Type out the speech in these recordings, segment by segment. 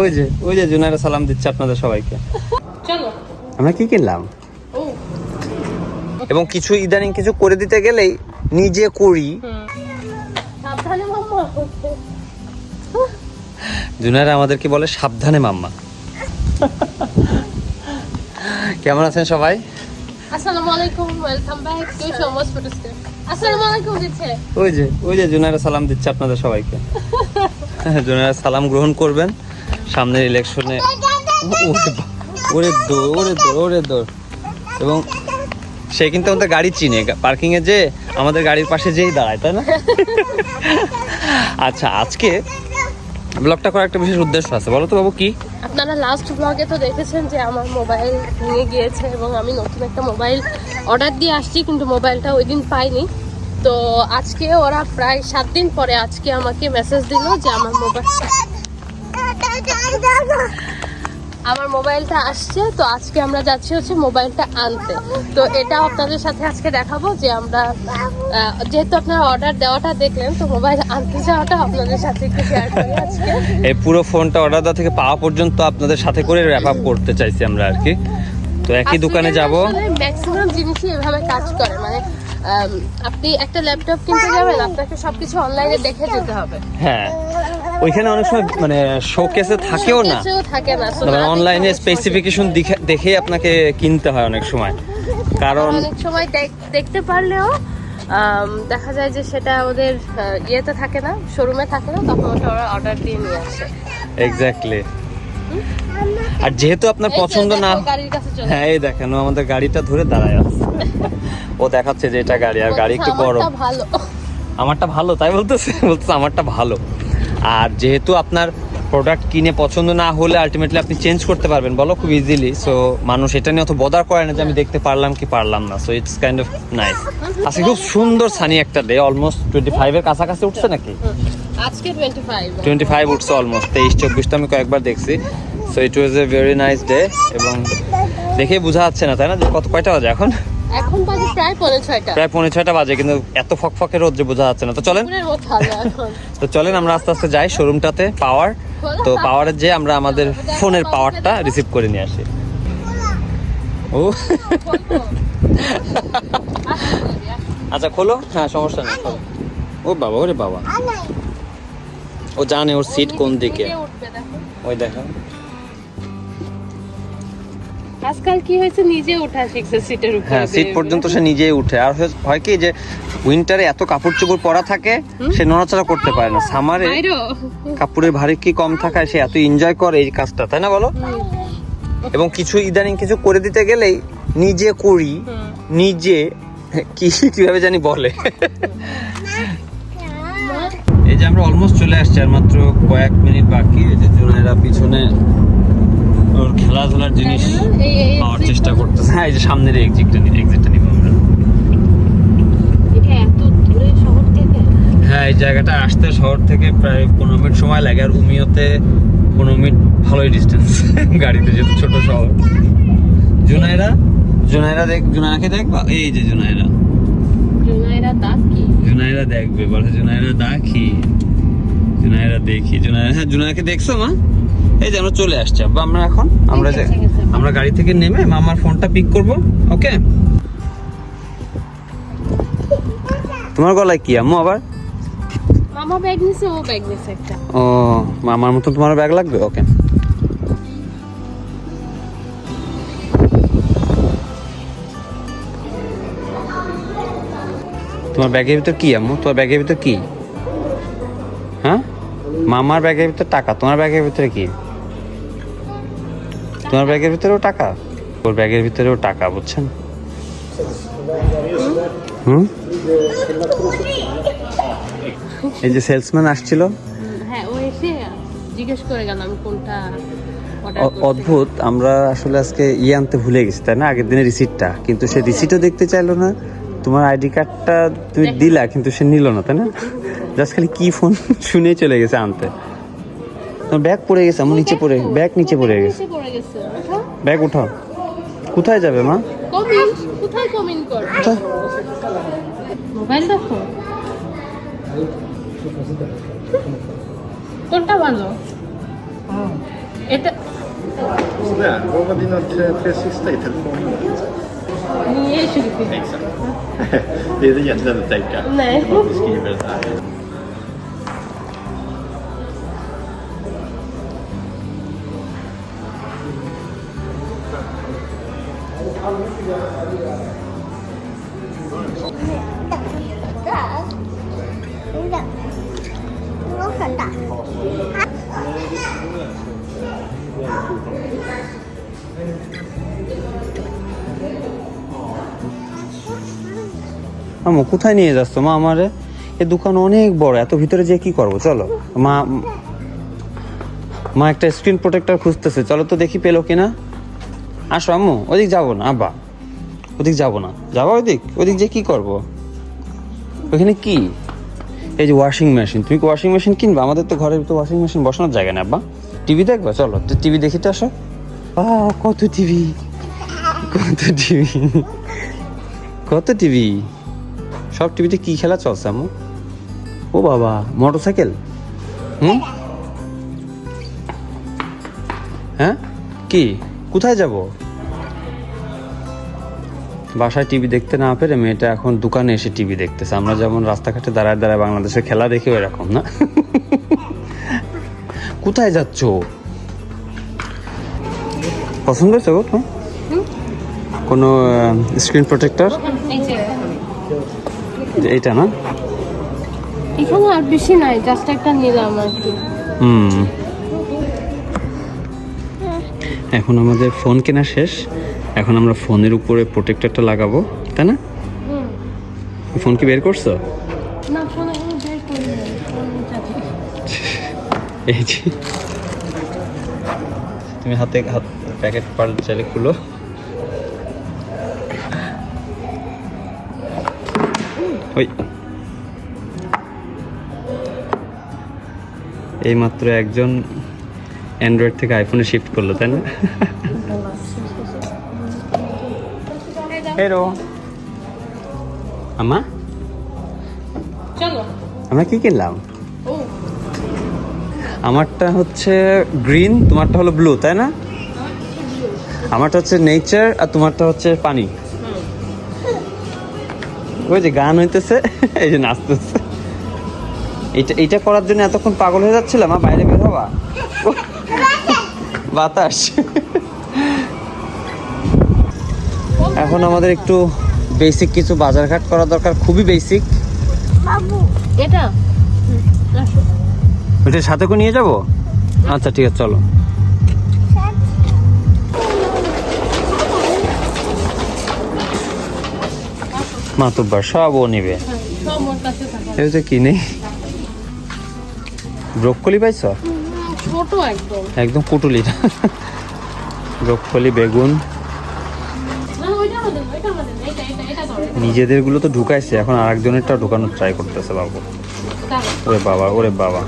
ওই যে ওই যে জুনাইরা সালাম দিচ্ছে আপনাদের সবাইকে। চলো। আমরা কি কিনলাম? এবং কিছু ইদানিং কিছু করে দিতে গেলেই নিজে করি। জুনাইরা আমাদেরকে বলে সাবধানে মাম্মা। কেমন আছেন সবাই? আসসালামু আলাইকুম ওয়েলকাম ব্যাক টু সমস ফটোস্টেপ আসসালামু আলাইকুম দিচ্ছে। ওই যে ওই যে জুনাইরা সালাম দিচ্ছে আপনাদের সবাইকে। জুনাইরা সালাম গ্রহণ করবেন। সামনের ইলেকশনে ওরে দৌড় ওরে দৌড় ওরে দৌড়। এবং সে কিন্তু আমাদের গাড়ি চিনে। পার্কিং এ যে আমাদের গাড়ির পাশে যেই দাঁড়ায়, তাই না? আচ্ছা আজকে ব্লগটা করার একটা বিশেষ উদ্দেশ্য আছে। বলো তো বাবু, কি? আপনারা লাস্ট ব্লগে তো দেখেছেন যে আমার মোবাইল ভেঙে গিয়েছে এবং আমি নতুন একটা মোবাইল অর্ডার দিয়ে আসছি, কিন্তু মোবাইলটা ওই দিন পাইনি। তো আজকে ওরা প্রায় সাত দিন পরে আজকে আমাকে মেসেজ দিল যে আমার মোবাইল আমার মোবাইলটা আসছে তো আজকে আমরা যাচ্ছি হচ্ছে মোবাইলটা আনতে। তো এটা আপনাদের সাথে আজকে দেখাবো যে আমরা যেহেতু আপনারা অর্ডার দেওয়াটা দেখলেন তো মোবাইল আনতে যাওয়াটা আপনাদের সাথে একটু শেয়ার করি আজকে। এই পুরো ফোনটা অর্ডার দেওয়া থেকে পাওয়া পর্যন্ত আপনাদের সাথে করে র্যাপ আপ করতে চাইছি আমরা আর কি। তো একই দোকানে যাব। ম্যাক্সিমাম জিনিসই এভাবে কাজ করে মানে আপনি একটা ল্যাপটপ কিনতে যাবেন আপনাকে সবকিছু অনলাইনে দেখে যেতে হবে। হ্যাঁ। ওইখানে অনেক সময় মানে শোকেসে থাকেও না। থাকে না দেখে অনলাইনে স্পেসিফিকেশন দেখেই আপনাকে কিনতে হয় অনেক সময়। কারণ অনেক সময় দেখতে পারলেও দেখা যায় যে সেটা ওদের ইয়েতে থাকে না শোরুমে থাকে না তখন ওটা ওরা অর্ডার দিয়ে নিয়ে আসে। এক্স্যাক্টলি আর যেহেতু আপনার পছন্দ না দেখো, হ্যাঁ এই দেখেন আমাদের গাড়িটা ধরে দাঁড়ায় আছে। ও দেখাচ্ছে যে এটা গাড়ি আর গাড়ি একটু বড়। ভালো। আমারটা ভালো তাই বলতেছে? বলতেছে আমারটা ভালো। আর যেহেতু আপনার প্রোডাক্ট কিনে পছন্দ না হলে আলটিমেটলি আপনি চেঞ্জ করতে পারবেন বলো খুব ইজিলি সো মানুষ এটা নিয়ে অত বদার করে না যে আমি দেখতে পারলাম কি পারলাম না so it's kind of nice আজকে খুব সুন্দর সানি একটা ডে অলমোস্ট টোয়েন্টি ফাইভের কাছাকাছি উঠছে নাকি? আজকে টোয়েন্টি ফাইভ উঠছে অলমোস্ট তেইশ চব্বিশ তো আমি কয়েকবার দেখছি so it was a very nice day এবং দেখে বোঝা যাচ্ছে না তাই না? যে কত কয়টা বাজে এখন? এখন বাজে প্রায় পৌনে ছয়টা। প্রায় পৌনে ছয়টা বাজে কিন্তু এত ফকফকে রোদ্রে বোঝা যাচ্ছে না। তো চলেন। তো চলেন আমরা আস্তে আস্তে যাই শোরুমটাতে পাওয়ার তো পাওয়ারের যে আমরা আমাদের ফোনের পাওয়ারটা রিসিভ করে নিয়ে আসি। ও। আচ্ছা খোলো। হ্যাঁ সমস্যা নেই। ও বাবা ওরে বাবা। ও জানে ওর সিট কোন দিকে। ওই দেখো। আজকাল কি হয়েছে? নিজে ওঠা শিখছে সিটের উপর হ্যাঁ সিট পর্যন্ত সে নিজেই উঠে। আর হয়- কি যে উইন্টারে এত কাপড় চোপড় পরা থাকে সে নড়াচড়া করতে পারে না। সামারে কাপড়ের ভারী কি কম থাকায় সে এত এনজয় করে এই কাজটা তাই না বলো? এবং কিছু ইদানিং কিছু করে দিতে গেলেই নিজে করি নিজে কি কীভাবে জানি বলে। এই যে আমরা অলমোস্ট চলে আসছি আর মাত্র কয়েক মিনিট বাকি এই যে জুনেরা পিছনে খেলাধুলার জিনিস পাওয়ার চেষ্টা করতেছে। হ্যাঁ এই যে সামনের এক্সিটটা এক্সিটটা নিব আমরা। এত দূরে শহর থেকে? হ্যাঁ এই জায়গাটা আসতে শহর থেকে প্রায় পনেরো মিনিট সময় লাগে আর উমিয়তে পনেরো মিনিট ভালোই ডিস্টেন্স গাড়িতে যেহেতু ছোট শহর। জুনাইরা জুনাইরা দেখ জুনাইরাকে দেখবা? এই যে জুনাইরা জুনাইরা জুনাইরা দেখবে বলে জুনাইরা দেখি জুনাইরা দেখি। জুনাইরা হ্যাঁ জুনাইরাকে দেখছ মা? এই যে আমরা চলে আসছি। আব্বা আমরা এখন? আমরা যে। আমরা গাড়ি থেকে নেমে মামার ফোনটা পিক করব ওকে তোমার গলায় কি আম্মু আবার? মামা ব্যাগ নিছে ও ব্যাগ নিছে একটা। ও মামার মতো তোমার ব্যাগ লাগবে? ওকে তোমার ব্যাগের ভিতর কি আম্মু? তোমার ব্যাগের ভিতর কি? হ্যাঁ? মামার ব্যাগের ভিতর টাকা তোমার ব্যাগের ভিতরে কি? তোমার ব্যাগের ভিতরেও টাকা? ওর ব্যাগের ভিতরেও টাকা বুঝছেন? হুম? এই যে সেলসম্যান আসছিল। হ্যাঁ ও এসে জিজ্ঞেস করে গেল আমি কোনটা অদ্ভুত আমরা আসলে আজকে ইয়ে আনতে ভুলে গেছি তাই না? আগের দিনের রিসিটটা কিন্তু সে রিসিটও দেখতে চাইলো না। তোমার আইডি কার্ডটা তুমি দিলা কিন্তু সে নিল না তাই না? জাস্ট খালি কি ফোন শুনে চলে গেছে আনতে। ব্যাগ পড়ে গেছে আমার নিচে পড়ে ব্যাগ নিচে পড়ে গেছে। ব্যাগ উঠাও। কোথায় যাবে মা? কোথায় কমেন্ট কর? মোবাইল দেখো। কোনটা ভালো এটা? নিয়ে শুরু করি Exakt. det är আমু কোথায় নিয়ে যাচ্ছ? মা আমারে? এ দোকান অনেক বড়, এত ভিতরে যে কি করব? চলো। মা মা একটা স্ক্রিন প্রোটেক্টর খুঁজতেছে। চলো তো দেখি পেল কিনা। আসো আম্মু, ওদিক যাব না, আব্বা। ওদিক যাব না। যাব ওদিক? ওদিক যে কি করব? ওখানে কি? এই যে ওয়াশিং মেশিন তুমি ওয়াশিং মেশিন কিনবা? আমাদের তো ঘরের তো ওয়াশিং মেশিন বসানোর জায়গা নেই, আব্বা। টিভি দেখবা? চলো, তো টিভি দেখি তো আসো। কত টিভি কত টিভি কত টিভি সব টিভিতে কি খেলা চলছে আম্মু? ও বাবা মোটরসাইকেল হুম? হ্যাঁ? কি? কোথায় যাব? বাসায় টিভি দেখতে না পেরে মেয়েটা এখন দোকানে এসে টিভি দেখতেছে। আমরা যেমন রাস্তাঘাটে দাঁড়ায় দাঁড়ায় বাংলাদেশের খেলা দেখি এরকম না? কোথায় যাচ্ছ? পছন্দ হয়েছে গো তোমার? কোনো স্ক্রিন প্রোটেক্টর এইটা না? এখানে আর বেশি নাই জাস্ট একটা নিলাম আর কি। হুম। এখন আমাদের ফোন কেনা শেষ। এখন আমরা ফোনের উপরে প্রোটেক্টরটা লাগাবো তাই না? ফোন কি বের করছ। এই যে। তুমি হাতে হাত প্যাকেট পার চাইলে খুলো। ওই। এইমাত্র একজন অ্যান্ড্রয়েড থেকে আইফোনে শিফট করল তাই না? হ্যালো আমা? চলো। আমরা কি কিনলাম? আমারটা হচ্ছে গ্রিন তোমারটা হলো ব্লু তাই না? আমারটা হচ্ছে নেচার আর তোমারটা হচ্ছে পানি। ওই যে গান হইতেছে এই যে নাচতেছে। এটা এটা করার জন্য এতক্ষণ পাগল হয়ে যাচ্ছিলাম মা বাইরে বের ও, বাতাস। এখন আমাদের একটু বেসিক কিছু বাজারঘাট করা দরকার খুবই বেসিক বাবু এটা। সাথে করে নিয়ে যাব? আচ্ছা ঠিক আছে চলো। মাতুব্বার সব ও নিবে। হ্যাঁ, এই যে কি নেই ব্রোকলি পাইছ ছোট একদম। একদম কুটুলি ব্রোকলি বেগুন। নিজেদেরগুলো তো ঢুকাইছে এখন আরেকজনেরটা ঢুকানোর ট্রাই করতেছে বাবু। ওরে বাবা ওরে বাবা।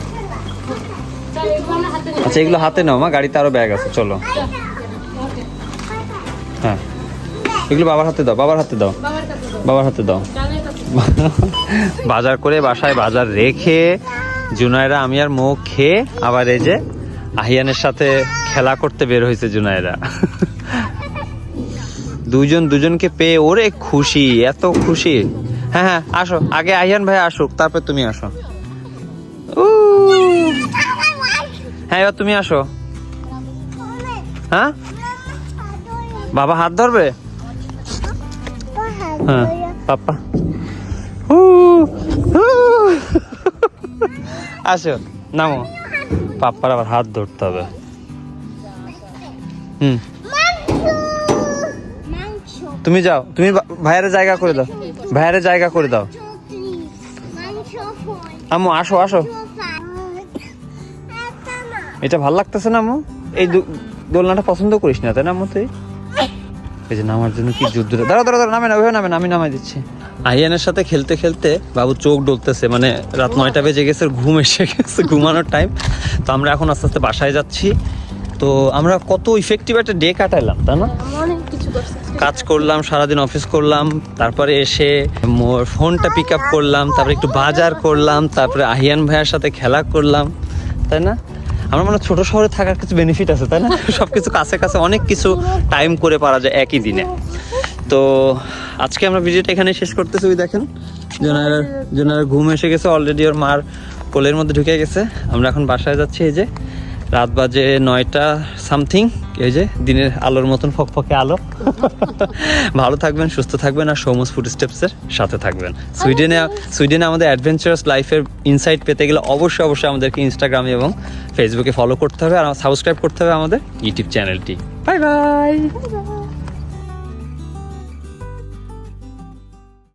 আচ্ছা এগুলো হাতে নাও মা গাড়িতে আরও ব্যাগ আছে চলো। হ্যাঁ। এগুলো বাবার হাতে দাও বাবার হাতে দাও। বাবার হাতে দাও। বাজার করে বাসায় বাজার রেখে জুনায়রা, আমি আর মৌ খেয়ে আবার এই যে আহিয়ানের সাথে খেলা করতে বের হয়েছে জুনায়রা। দুজন দুজনকে পেয়ে ওরে খুশি, এত খুশি। হ্যাঁ হ্যাঁ আসো, আগে আহিয়ান ভাই আসুক, তারপর তুমি আসো। হ্যাঁ এবার তুমি আসো। হ্যাঁ? বাবা হাত ধরবে? হ্যাঁ পাপ্পা। আসো, নামো। পাপ্পার আবার হাত ধরতে হবে। হুম। তুমি যাও, তুমি ভাইয়ের জায়গা করে দাও। ভাইয়ের জায়গা করে দাও। আমু আসো আসো। এটা ভালো লাগতেছে না, আম্মু? এই দোলনাটা পছন্দ করিস না, তাই না, আম্মু তুই? এই যে নামার জন্য কি যুদ্ধ দাঁড়া দাঁড়া দাঁড়া নামে না ওইভাবে নামে আমি নামাই দিচ্ছি। আহিয়ানের সাথে খেলতে খেলতে বাবু চোখ ডলতেছে মানে রাত নয়টা বেজে গেছে ঘুম এসে গেছে ঘুমানোর টাইম তো আমরা এখন আস্তে আস্তে বাসায় যাচ্ছি। তো আমরা কত ইফেক্টিভ একটা ডে কাটাইলাম তাই না? কাজ করলাম সারাদিন অফিস করলাম তারপরে এসে মোর ফোনটা পিক আপ করলাম তারপরে একটু বাজার করলাম তারপরে আহিয়ান ভাইয়ার সাথে খেলা করলাম তাই না? আমার মনে ছোট শহরে থাকার কিছু বেনিফিট আছে, তাই না? সবকিছু কাছে কাছে অনেক কিছু টাইম করে পারা যায় একই দিনে। তো আজকে আমরা ভিডিওটা এখানে শেষ করতেছি, ওই দেখেন। জোনার জোনার ঘুম এসে গেছে অলরেডি ওর মার কোলের মধ্যে ঢুকে গেছে। আমরা এখন বাসায় যাচ্ছি, এই যে রাত বাজে নয়টা সামথিং এই যে দিনের আলোর মতন ফকফকে আলো। ভালো থাকবেন সুস্থ থাকবেন আর সৌমস ফুড স্টেপসের সাথে থাকবেন। সুইডেনে সুইডেনে আমাদের অ্যাডভেঞ্চারাস লাইফের ইনসাইট পেতে গেলে অবশ্যই অবশ্যই আমাদেরকে ইনস্টাগ্রামে এবং ফেসবুকে ফলো করতে হবে আর সাবস্ক্রাইব করতে হবে আমাদের ইউটিউব চ্যানেলটি বাই বাই